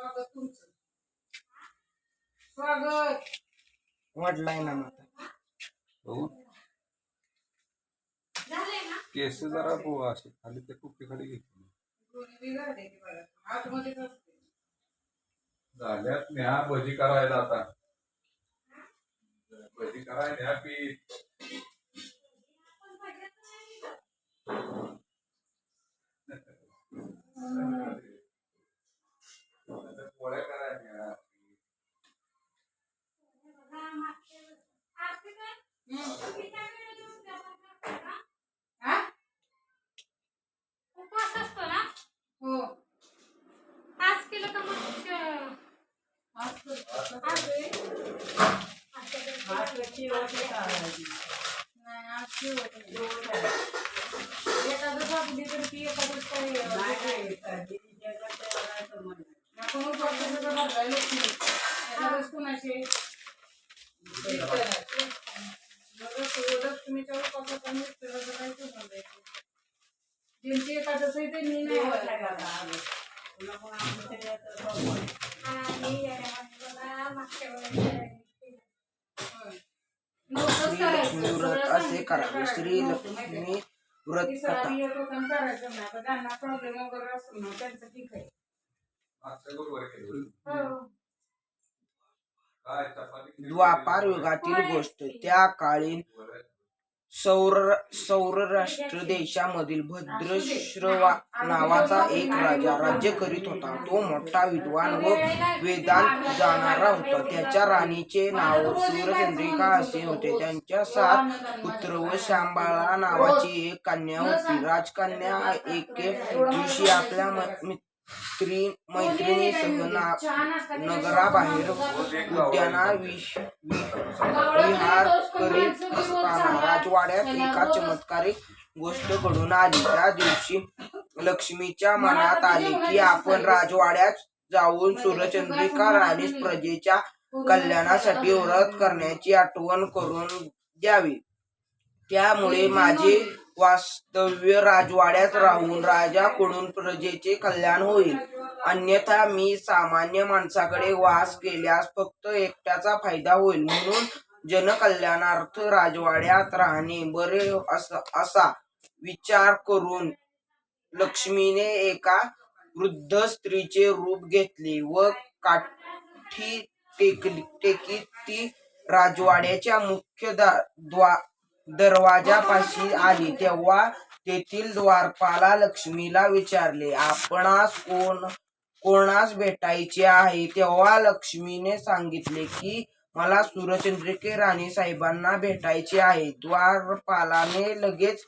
स्वागत तुमचं. स्वागत. वाढलाय ना बघू. केस जरा बुवा असे खाली ते कुपी खाली घेतली. दोन्ही ते बघा. आतमध्येच असते झाल्यात न्या भजी करायला आता. भजी करायला न्या पीठ आता पोळ्या करायला न्या हा उपवास असतो ना हो. आज केलं का मग श- आज करतो. आज नाही आज शेवट आहे. एखादं आपली तर ती एखादंच काही आपण उपवासाचं तर बघायला लक्ष्मी एखादंच कुणाचे लक्ष्मीच्या उपासाचा आणि विठ्ठलाचा काय संबंध आहे ज्यांची एखादंच आहे त्यांनी नाही वाटलं. आणि मला मागच्या करायचं. लक्ष्मी व्रत असे करावे श्री. लक्ष्मी व्रत त्यांना प्रॉब्लेम वगैरे ना त्यांचं ठीक आहे. हो. द्वापार युगातील गोष्ट. त्या काळी सौर सौरराष्ट्र देशामधील भद्रश्रवा नावाचा एक राजा राज्य करीत होता. तो मोठा विद्वान व वेदांत जाणारा होता. त्याच्या राणीचे नाव सूर्यचंद्रिका असे होते. त्यांच्या सात पुत्र व शांबाळा नावाची एक कन्या होती. राजकन्या एके दिवशी आपल्या म- मित्री मैत्रिणीसह ना छान असतात नगराबाहेर उद्याना विश विहार करीत असताना राजवाड्यात एका चमत्कारिक गोष्ट घडून आली. त्या दिवशी लक्ष्मीच्या मनात आले की आपण राजवाड्यात जाऊन सूर्यचंद्रिका राणीस प्रजेच्या कल्याणासाठी व्रत करण्याची आठवण करून द्यावी. त्यामुळे माझे वास्तव्य राजवाड्यात राहून राजाकडून प्रजेचे कल्याण होईल. अन्यथा मी सामान्य माणसाकडे वास केल्यास फक्त एकट्याचा फायदा होईल. म्हणून जनकल्याणार्थ राजवाड्यात राहणे बरे अस- असा विचार करून लक्ष्मीने एका वृद्ध स्त्रीचे रूप घेतले व काठी टेकली टेकीत ती राजवाड्याच्या मुख्य द्वा दरवाजापाशी आली तेव्हा तेथील द्वारपाला लक्ष्मीला विचारले आपणास कोण कोणास भेटायचे आहे? तेव्हा लक्ष्मीने सांगितले की मला सूर्यचंद्रिके राणी साहेबांना भेटायचे आहे. द्वारपालाने लगेच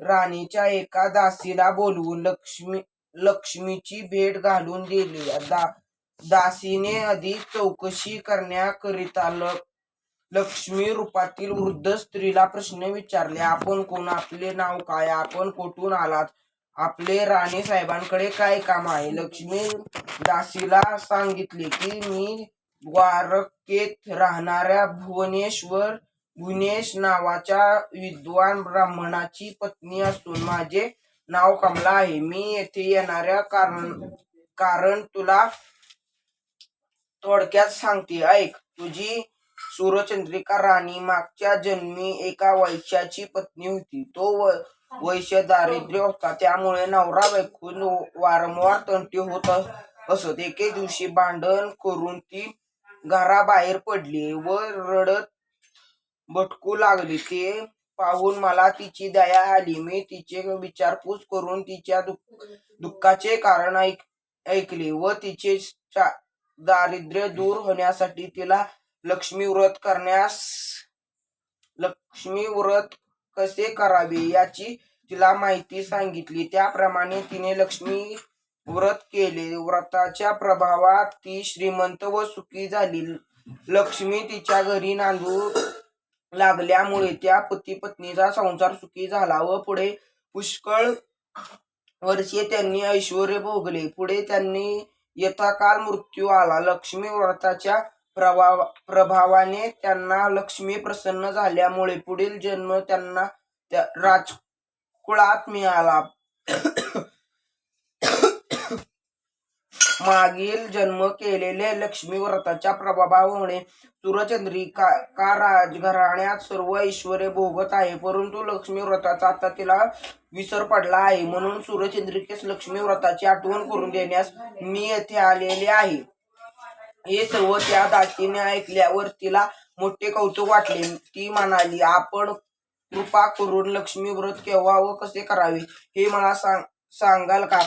राणीच्या एका दासीला बोलवून लक्ष्मी लक्ष्मीची भेट घालून दिली. दा दासीने अधिक चौकशी करण्याकरिता ल लक्ष्मी रूपातील वृद्ध स्त्रीला प्रश्न विचारले आपण कोण? आपले नाव काय? आपण कुठून आलात? आपले राणे साहेबांकडे काय काम आहे? लक्ष्मी दासीला सांगितले की मी द्वारकेत राहणाऱ्या भुवनेश्वर भुवनेश नावाच्या विद्वान ब्राह्मणाची पत्नी असून माझे नाव कमला आहे. मी येथे येणाऱ्या कारण कारण तुला थोडक्यात सांगते. ऐक तुझी सूर्यचंद्रिका राणी मागच्या जन्मी एका वैश्याची पत्नी होती. तो व- वैश्य दारिद्र्य होता. त्यामुळे नवरा बायकून वारंवार तंटी होत असत. एके दिवशी भांडण करून ती घराबाहेर पडली व रडत भटकू लागली. ते पाहून मला तिची दया आली. मी तिचे विचारपूस करून तिच्या दुःख दुःखाचे कारण ऐक ऐकले व तिचे दारिद्र्य दूर होण्यासाठी तिला लक्ष्मी व्रत करण्यास लक्ष्मी व्रत कसे करावे याची तिला माहिती सांगितली. त्याप्रमाणे तिने लक्ष्मी व्रत केले. व्रताच्या प्रभावात ती श्रीमंत व सुखी झाली. लक्ष्मी तिच्या घरी नांदू लागल्यामुळे त्या पती पत्नीचा संसार सुखी झाला व पुढे पुष्कळ वर्षे त्यांनी ऐश्वर भोगले. पुढे त्यांनी यथाकाल मृत्यू आला. लक्ष्मी व्रताच्या प्रभाव प्रभावाने त्यांना लक्ष्मी प्रसन्न झाल्यामुळे पुढील जन्म त्यांना त्या राजकुळात मिळाला. मागील जन्म केलेले लक्ष्मी व्रताच्या प्रभावामुळे सूरचंद्रिका का राजघराण्यात सर्व ऐश्वर्य भोगत आहे परंतु लक्ष्मी व्रताचा आता तिला विसर पडला आहे. म्हणून सूर्यचंद्रिकेस लक्ष्मी व्रताची आठवण करून देण्यास मी येथे आलेले आहे. हे सर्व त्या दासीने ऐकल्यावर तिला मोठे कौतुक वाटले. ती म्हणाली आपण कृपा करून लक्ष्मी व्रत केव्हा व कसे करावे हे मला सांग सांगाल का?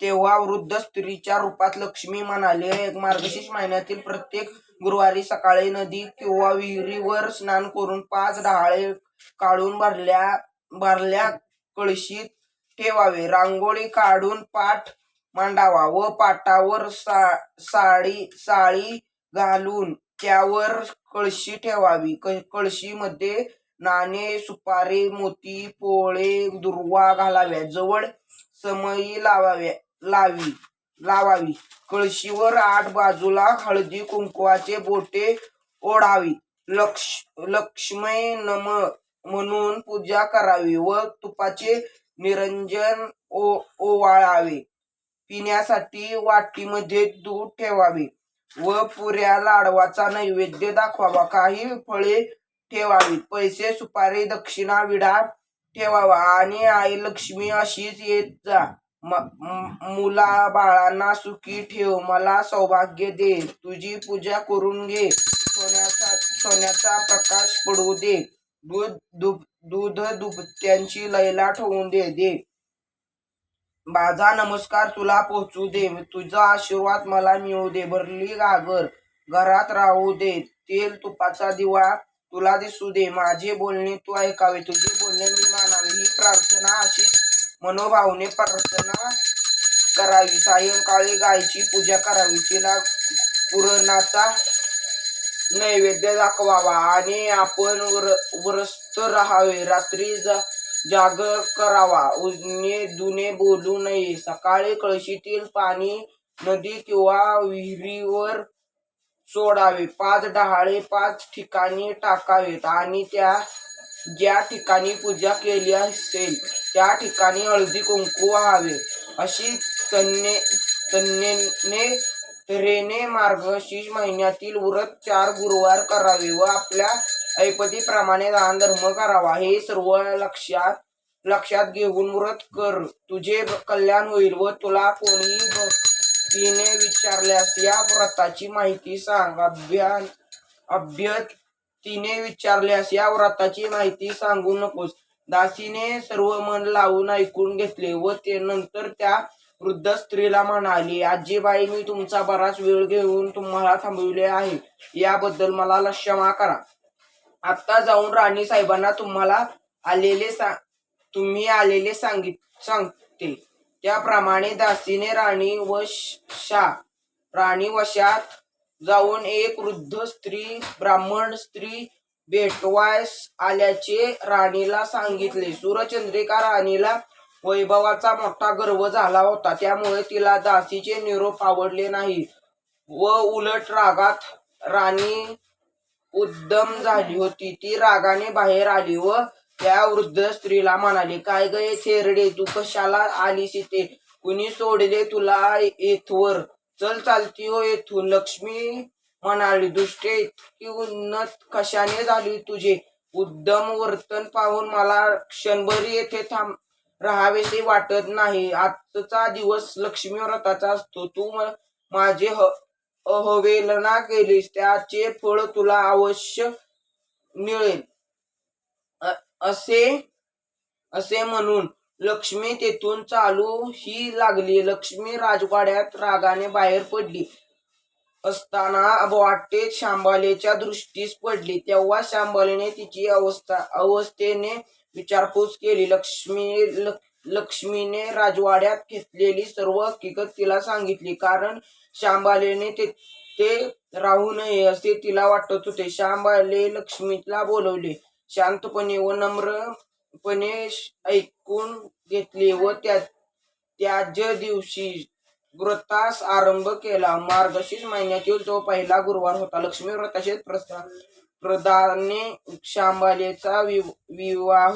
तेव्हा वृद्ध स्त्रीच्या रूपात लक्ष्मी म्हणाले मार्गशीर्ष महिन्यातील प्रत्येक गुरुवारी सकाळी नदी किंवा विहिरीवर स्नान करून पाच डहाळे काढून भरल्या भरल्या कळशीत ठेवावे. रांगोळी काढून पाठ मांडावा व पाटावर सा साडी साळी घालून त्यावर कळशी ठेवावी. क- कळशीमध्ये नाणे सुपारी मोती पोळे दुर्वा घालाव्या. जवळ समई लावाव्या लावी लावावी. कळशीवर आठ बाजूला हळदी कुंकवाचे बोटे ओढावी. लक्ष लक्ष्मी नम म्हणून पूजा करावी व तुपाचे निरंजन ओ ओवाळावे. पिण्यासाठी वाटीमध्ये दूध ठेवावे व पुऱ्या लाडवाचा नैवेद्य दाखवावा. काही फळे ठेवावी. पैसे सुपारी दक्षिणा विडा ठेवावा आणि आई लक्ष्मी अशीच येत जा. म- मुला बाळांना सुखी ठेव. मला सौभाग्य दे. तुझी पूजा करून घे. सोन्याचा सोन्याचा प्रकाश पडू दे. दूध दुब दूध दुभत्यांची लैला ठेवून दे दे. माझा नमस्कार तुला पोहोचू दे तुझा आशीर्वाद मला मिळू दे. भरली गागर घरात राहू दे. तेल तुपाचा दिवा तुला दिसू दे. माझे बोलणे तू ऐकावे तुझे बोलणे मी मानावे. ही प्रार्थना अशीच मनोभावने प्रार्थना करावी. सायंकाळी गायची पूजा करावी. तिला पुरणाचा नैवेद्य दाखवावा आणि आपण व्र व्रस्त राहावे. रात्री जा जागर करावा उजने दुने बोलू नये. सकाळी कळशीतील पाणी नदी किंवा विहिरीवर सोडावे. पाच डहाळे पाच ठिकाणी टाकावेत आणि त्या ज्या ठिकाणी पूजा केली असेल त्या ठिकाणी हळदी कुंकू व्हावे. अशी तन्ने तन्नेने रेने मार्गशीर्ष महिन्यातील व्रत चार गुरुवार करावे व आपल्या ऐपतीप्रमाणे दान धर्म करावा. हे सर्व लक्षात लक्षात घेऊन व्रत कर. तुझे कल्याण होईल व तुला कोणी भक्तीने विचारल्यास या व्रताची माहिती सांग. अभ्यान तिने विचारल्यास या व्रताची माहिती सांगू नकोस. दासीने सर्व मन लावून ऐकून घेतले व ते नंतर त्या वृद्ध स्त्रीला म्हणाली आजीबाई मी तुमचा बराच वेळ घेऊन तुम्हाला थांबविले आहे. याबद्दल मला क्षमा करा. आता जाऊन राणी साहेबांना तुम्हाला आलेले सा तुम्ही आलेले सांगित सांगते त्याप्रमाणे दासीने राणी वशा राणी वशात जाऊन एक वृद्ध स्त्री ब्राह्मण स्त्री भेटवायस आल्याचे राणीला सांगितले. सूरचंद्रिका राणीला वैभवाचा मोठा गर्व झाला होता. त्यामुळे तिला दासीचे निरोप आवडले नाही. व उलट रागात राणी उद्दम झाली होती. ती रागाने बाहेर आली व त्या वृद्ध स्त्रीला म्हणाली काय गे थेरडे तू कशाला आलीस इथे? कुणी सोडले तुला येथवर? चल चालती हो येथून. लक्ष्मी म्हणाली दुष्टे इतकी उन्नत कशाने झाली तुझे? उद्दम वर्तन पाहून मला क्षणभर येथे थांब राहावेसे वाटत नाही. आजचा दिवस लक्ष्मी व्रताचा असतो. तू माझे ह अहवेलना केलीस त्याचे फळ तुला अवश्य मिळेल. असे असे म्हणून लक्ष्मी तेथून चालू ही लागली. लक्ष्मी राजवाड्यात रागाने बाहेर पडली. असताना वाटेत शांबालेच्या दृष्टीस पडली. तेव्हा शांबालेने तिची अवस्था अवस्थेने विचारपूस केली. लक्ष्मी लक्ष लक्ष्मीने राजवाड्यात घेतलेली सर्व हकीकत तिला सांगितली. कारण शांबालेने ते ते राहू नये असे तिला वाटत होते. शांबाले लक्ष्मीला बोलवले. शांतपणे व नम्रपणे श- ऐकून घेतले व त्या त्याच दिवशी व्रतास आरंभ केला. मार्गशीर्ष महिन्यातील तो पहिला गुरुवार होता. लक्ष्मी व्रताचे प्रस्ता प्रदाने शांबालेचा वि- विवाह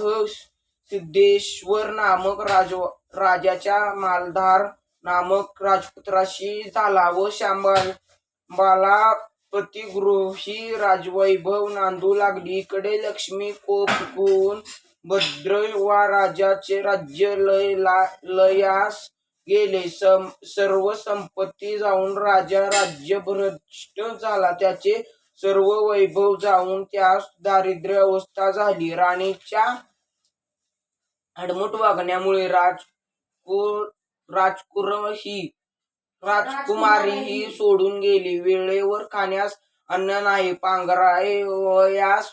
सिद्धेश्वर नामक राज राजाच्या मालधार नामक राजपुत्राशी झाला व शांबाला पतिगृही राजवैभव नांदू लागली. इकडे लक्ष्मी कोप होऊन भद्र वा राजाचे राज्य लय लयास गेले. सम सर्व संपत्ती जाऊन राजा राज्य भ्रष्ट झाला. त्याचे सर्व वैभव जाऊन त्यास दारिद्र्य अवस्था झाली. राणीच्या आडमुठ वागण्यामुळे राजकुर राजकुर ही राजकुमारी ही सोडून गेली. वेळेवर खाण्यास अन्न नाही पांघराय वयास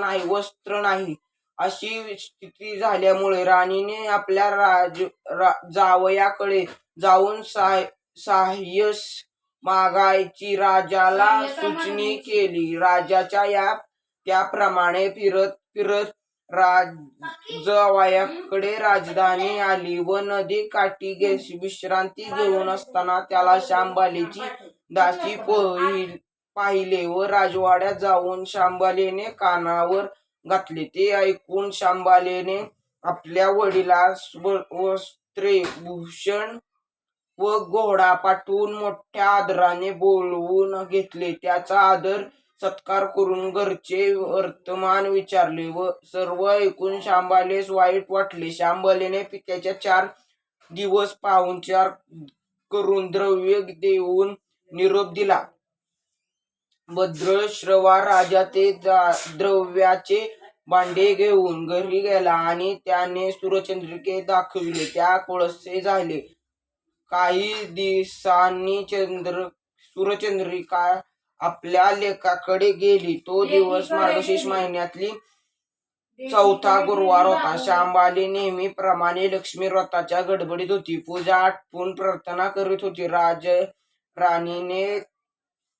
नाही वस्त्र नाही. अशी स्थिती झाल्यामुळे राणीने आपल्या राज रा- जावयाकडे जाऊन साह साहस मागायची राजाला सूचनी केली. राजाच्या या त्याप्रमाणे फिरत फिरत राज जावयाकडे राजधानी आली व नदी काठी विश्रांती घेऊन असताना त्याला शांबालीची दासी पहिल- पाहिले व राजवाड्यात जाऊन शांबालेने कानावर घातले. ते ऐकून शांबालेने आपल्या वडिलास वस्त्रे भूषण व घोडा पाठवून मोठ्या आदराने बोलवून घेतले. त्याचा आदर सत्कार करून घरचे वर्तमान विचारले व सर्व ऐकून शांबालेस वाईट वाटले. शांबालेने पित्याच्या चार दिवस पाहुणचार करून द्रव्य देऊन निरोप दिला. भद्र श्रवा राजा ते द्रव्याचे भांडे घेऊन घरी गेला आणि त्याने सूर्यचंद्रिके दाखविले. त्या कोळसे झाले. काही दिवसांनी चंद्र सूर्यचंद्रिका आपल्या लेखाकडे गेली तो दिवस मार्गशीर्ष महिन्यातली चौथा गुरुवार होता. शांबाली नेहमीप्रमाणे लक्ष्मी व्रताच्या गडबडीत होती. पूजा आटपून प्रार्थना करीत होती. राज राणीने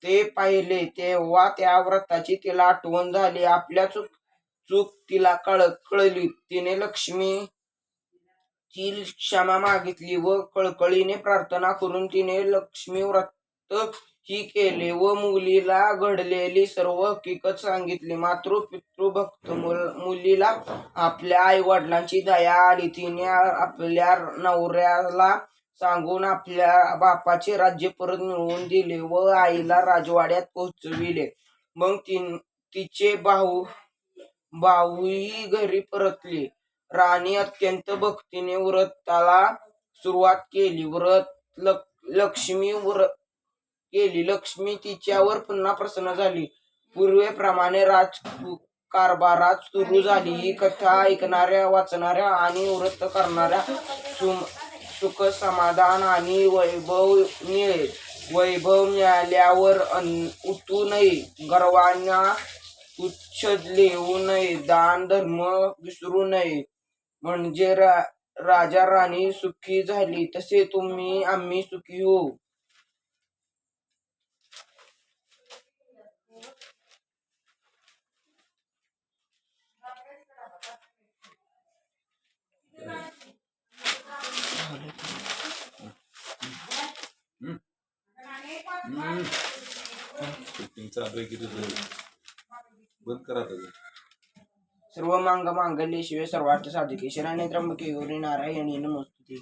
ते पाहिले तेव्हा त्या व्रताची तिला आठवण झाली. आपल्या चूक चूक तिला कळ कळली. तिने लक्ष्मी ची क्षमा मागितली व कळकळीने प्रार्थना करून तिने लक्ष्मी व्रत ही केले व मुलीला घडलेली सर्व हकीकत सांगितली. मातृ पितृ भक्त मुल- मुलीला आपल्या आई वडिलांची दया आली. तिने आपल्या नवऱ्याला सांगून आपल्या बापाचे राज्य परत मिळवून दिले व आईला राजवाड्यात पोहोचविले. मग ती तिचे भाऊ भाऊही घरी परतली. राणी अत्यंत भक्तीने व्रताला सुरुवात केली. व्रत लक्ष्मी व्रत केली लक्ष्मी तिच्यावर पुन्हा प्रसन्न झाली. पूर्वेप्रमाणे राज कारभारात सुरू झाली. ही कथा ऐकणाऱ्या वाचणाऱ्या आणि व्रत करणाऱ्या सुख समाधान आणि वैभव मिळेल वैभव मिळाल्यावर अन- उठू नये. गर्वांना उच्छेद लिहू नये. दान धर्म विसरू नये. म्हणजे रा, राजा राणी सुखी झाली. तसे तुम्ही आम्ही सुखी होऊ. शूटिंग बंद करा सर्व मांग मांगल्य शिवे सर्वार्थ साधिके शरण्ये त्र्यंबके गौरी नारायणी नमोस्तुते.